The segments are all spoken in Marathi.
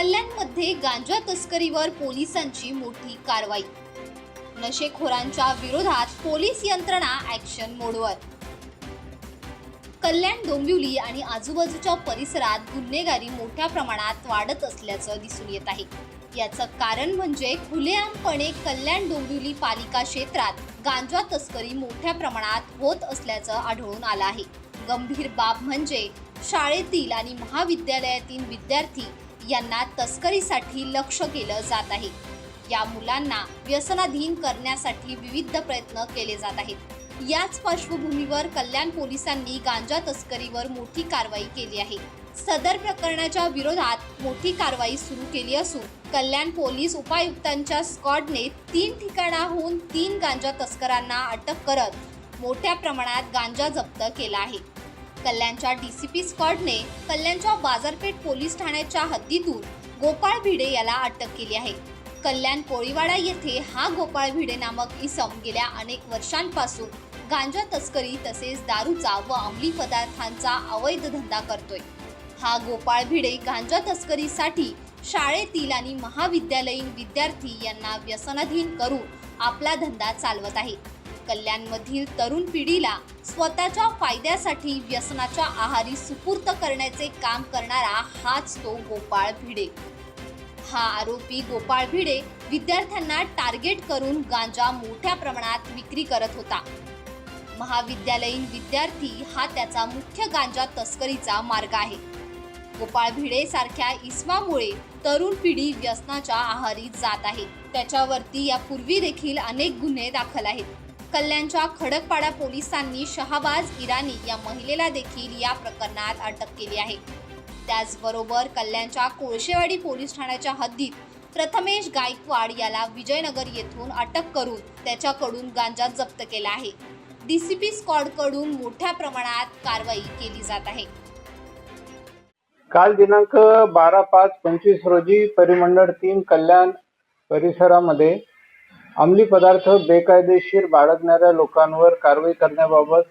कल्याणमध्ये गांजा तस्करीवर पोलिसांची मोठी कारवाई. नशेखोरांच्या विरोधात पोलीस यंत्रणा ऍक्शन मोडवर. कल्याण डोंबिवली आणि आजूबाजूच्या परिसरात गुन्हेगारी मोठ्या प्रमाणात वाढत असल्याचं दिसून येत आहे. याचं कारण म्हणजे खुलेआमपणे कल्याण डोंबिवली पालिका क्षेत्रात गांजा तस्करी मोठ्या प्रमाणात होत असल्याचं आढळून आलं आहे. गंभीर बाब म्हणजे शाळेतील आणि महाविद्यालयातील विद्यार्थी यांना तस्करीसाठी लक्ष केलं जात आहे. या मुलांना व्यसनाधीन करण्यासाठी विविध प्रयत्न केले जात आहेत. याच पार्श्वभूमीवर कल्याण पोलिसांनी गांजा तस्करीवर मोठी कारवाई केली आहे. सदर प्रकरणाच्या विरोधात मोठी कारवाई सुरू केली असून कल्याण पोलीस उपायुक्तांच्या स्कॉडने तीन ठिकाणाहून तीन गांजा तस्करांना अटक करत मोठ्या प्रमाणात गांजा जप्त केला आहे. कल्याणच्या डीसीपी स्क्वॉडने कल्याणच्या बाजारपेठ पोलीस ठाण्याच्या हद्दीतून गोपाळ भिडे याला अटक केली आहे. कल्याण कोळीवाडा येथे हा गोपाळ भिडे नामक इसम गेल्या अनेक वर्षांपासून गांजा तस्करी तसेच दारूचा व अंमली पदार्थांचा अवैध धंदा करतोय. हा गोपाळ भिडे गांजा तस्करीसाठी शाळेतील आणि महाविद्यालयीन विद्यार्थी यांना व्यसनाधीन करून आपला धंदा चालवत आहे. कल्याणमधील तरुण पिढीला स्वतःच्या फायद्यासाठी व्यसनाच्या आहारी सुपूर्त करण्याचे काम करणारा हाच तो गोपाळ भिडे. हा आरोपी गोपाळ भिडे विद्यार्थ्यांना टार्गेट करून गांजा मोठ्या प्रमाणात विक्री करत होता. महाविद्यालयीन विद्यार्थी हा त्याचा मुख्य गांजा तस्करीचा मार्ग आहे. गोपाळ भिडे सारख्या इस्मामुळे तरुण पिढी व्यसनाच्या आहारी जात आहे. त्याच्यावरती यापूर्वी देखील अनेक गुन्हे दाखल आहेत. कल्याणच्या खडकपाडा पोलिसांनी शहाबाज इराणी या महिलेला देखील या प्रकरणात अटक केली आहे. त्याचबरोबर कल्याणच्या कोळशेवाडी पोलीस ठाण्याच्या हद्दीत प्रथमेश गायकवाड याला विजयनगर येथून अटक करून त्याच्याकडून गांजा जप्त केला आहे. डीसीपी स्क्वॉडकडून मोठ्या प्रमाणात कारवाई केली जात आहे. काल दिनांक बारा पाच पंचवीस रोजी परिमंडळ तीन कल्याण परिसरामध्ये अंमली पदार्थ बेकायदेशीर बाळगणाऱ्या लोकांवर कारवाई करण्याबाबत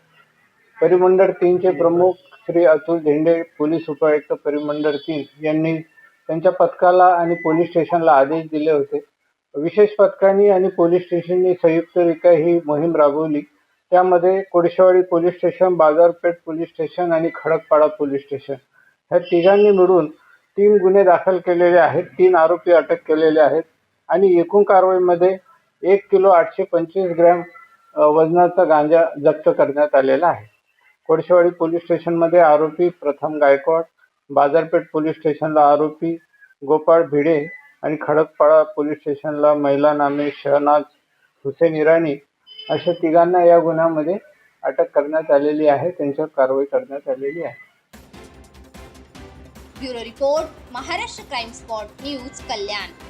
परिमंडळ तीनचे प्रमुख श्री अतुल झेंडे पोलीस उपायुक्त परिमंडळ तीन यांनी त्यांच्या पथकाला आणि पोलीस स्टेशनला आदेश दिले होते. विशेष पथकांनी आणि पोलीस स्टेशननी संयुक्तरित्या ही मोहीम राबवली. त्यामध्ये Kolshewadi police station Bazarpeth police station आणि खडकपाडा पोलीस स्टेशन. ह्या तिघांनी मिळून तीन गुन्हे दाखल केलेले आहेत तीन आरोपी अटक केलेले आहेत आणि एकूण कारवाईमध्ये एक किलो आठशे पंचवीस ग्रॅम वजनाचा गांजा जप्त करण्यात आलेला आहे. कोळशेवाडी पोलीस स्टेशनमध्ये आरोपी प्रथम गायकवाड बाजारपेठ पोलीस स्टेशनला आरोपी गोपाळ भिडे आणि खडकपाडा पोलीस स्टेशनला महिला नामे शहनाज हुसेन इराणी अशा तिघांना या गुन्ह्यामध्ये अटक करण्यात आलेली आहे. त्यांच्यावर कारवाई करण्यात आलेली आहे. Bureau report Maharashtra crime spot news Kalyan.